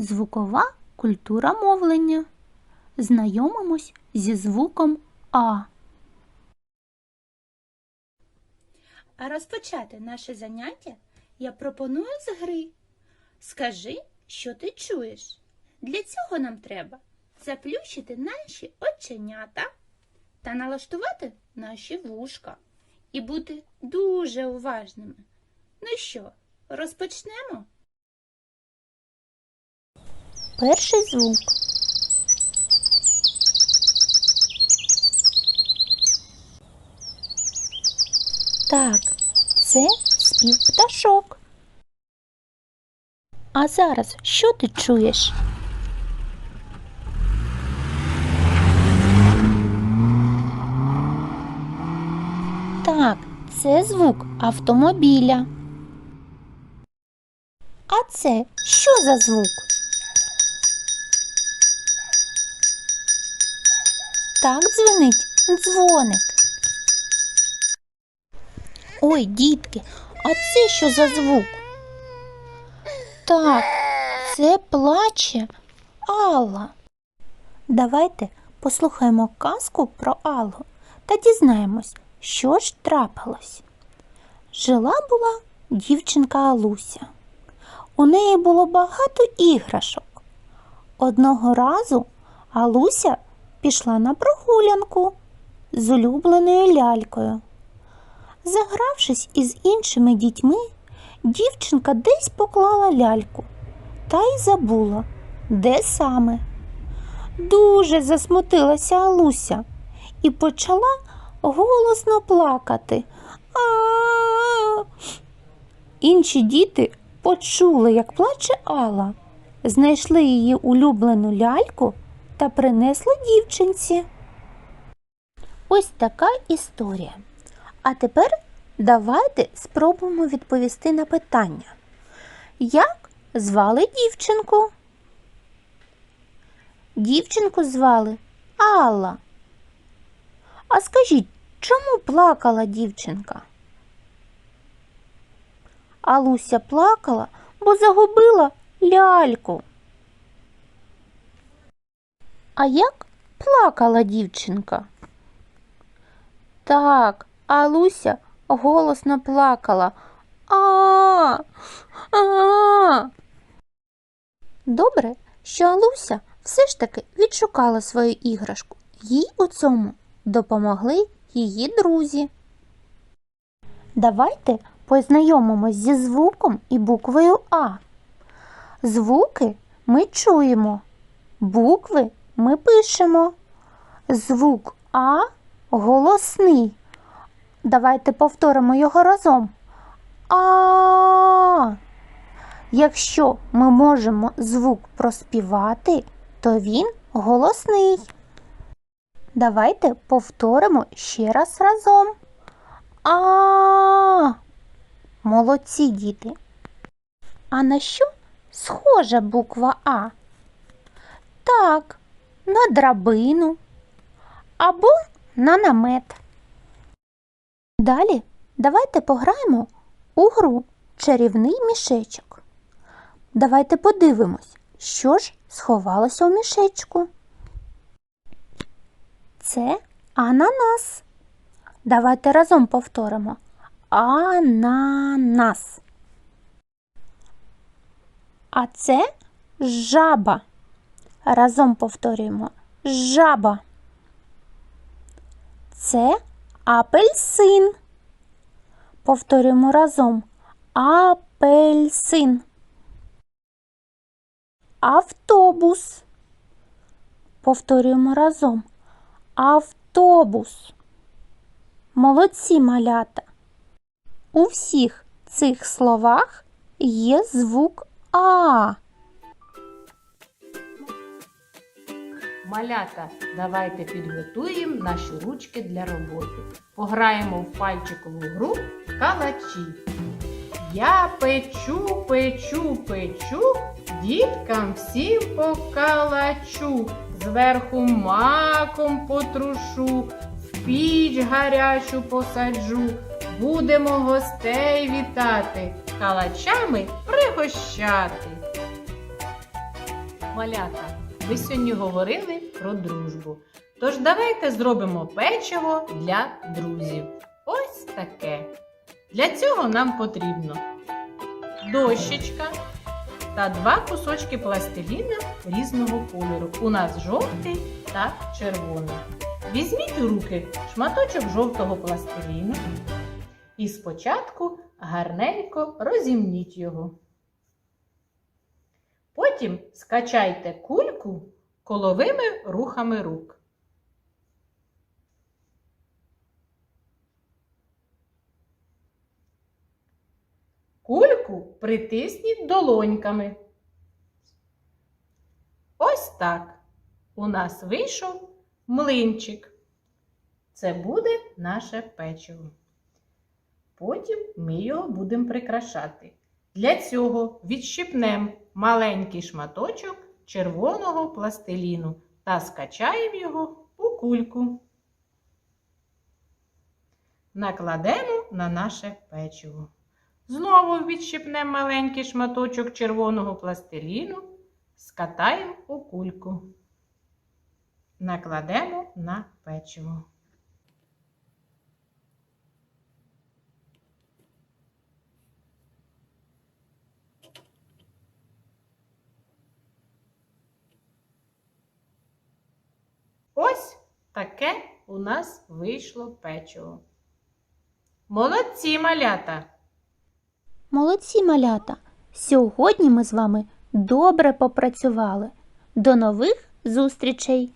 Звукова культура мовлення. Знайомимось зі звуком А. А розпочати наше заняття я пропоную з гри. Скажи, що ти чуєш. Для цього нам треба заплющити наші оченята та налаштувати наші вушка і бути дуже уважними. Ну що, розпочнемо? Перший звук. Так, це спів пташок. А зараз що ти чуєш? Так, це звук автомобіля. А це що за звук? Так дзвенить дзвоник. Ой, дітки, а це що за звук? Так, це плаче Алла. Давайте послухаємо казку про Аллу та дізнаємось, що ж трапилось. Жила була дівчинка Алуся. У неї було багато іграшок. Одного разу Алуся пішла на прогулянку з улюбленою лялькою. Загравшись із іншими дітьми, дівчинка десь поклала ляльку та й забула, де саме. Дуже засмутилася Алуся і почала голосно плакати. а Інші діти почули, як плаче Алла, знайшли її улюблену ляльку та принесли дівчинці. Ось така історія. А тепер давайте спробуємо відповісти на питання. Як звали дівчинку? Дівчинку звали Алла. А скажіть, чому плакала дівчинка? Алуся плакала, бо загубила ляльку. А як плакала дівчинка? Так, Алуся голосно плакала. А. А. Добре, що Алуся все ж таки відшукала свою іграшку. Їй у цьому допомогли її друзі. Давайте познайомимось зі звуком і буквою А. Звуки ми чуємо, букви ми пишемо. Звук А голосний. Давайте повторимо його разом. А. Якщо ми можемо звук проспівати, то він голосний. Давайте повторимо ще раз разом. А. Молодці діти. А на що схожа буква А? Так, на драбину або на намет. Далі давайте пограємо у гру чарівний мішечок. Давайте подивимось, що ж сховалося у мішечку. Це ананас. Давайте разом повторимо. Ананас. А це жаба. Разом повторюємо жаба. Це апельсин. Повторюємо разом апельсин. Автобус. Повторюємо разом автобус. Молодці малята. У всіх цих словах є звук А. Малята, давайте підготуємо наші ручки для роботи. Пограємо в пальчикову гру калачі. Я печу, печу, печу, діткам всім покалачу, зверху маком потрушу, в піч гарячу посаджу. Будемо гостей вітати, калачами пригощати. Малята, ви сьогодні говорили про дружбу. Тож давайте зробимо печиво для друзів. Ось таке. Для цього нам потрібно дощечка та два кусочки пластиліна різного кольору. У нас жовтий та червоний. Візьміть у руки шматочок жовтого пластиліну і спочатку гарненько розімніть його. Потім скачайте кульку коловими рухами рук. Кульку притисніть долоньками. Ось так. У нас вийшов млинчик. Це буде наше печиво. Потім ми його будемо прикрашати. Для цього відщипнемо маленький шматочок червоного пластиліну та скачаємо його у кульку. Накладемо на наше печиво. Знову відщипнемо маленький шматочок червоного пластиліну, скатаємо у кульку. Накладемо на печиво. Ось таке у нас вийшло печиво. Молодці малята! Молодці малята! Сьогодні ми з вами добре попрацювали. До нових зустрічей!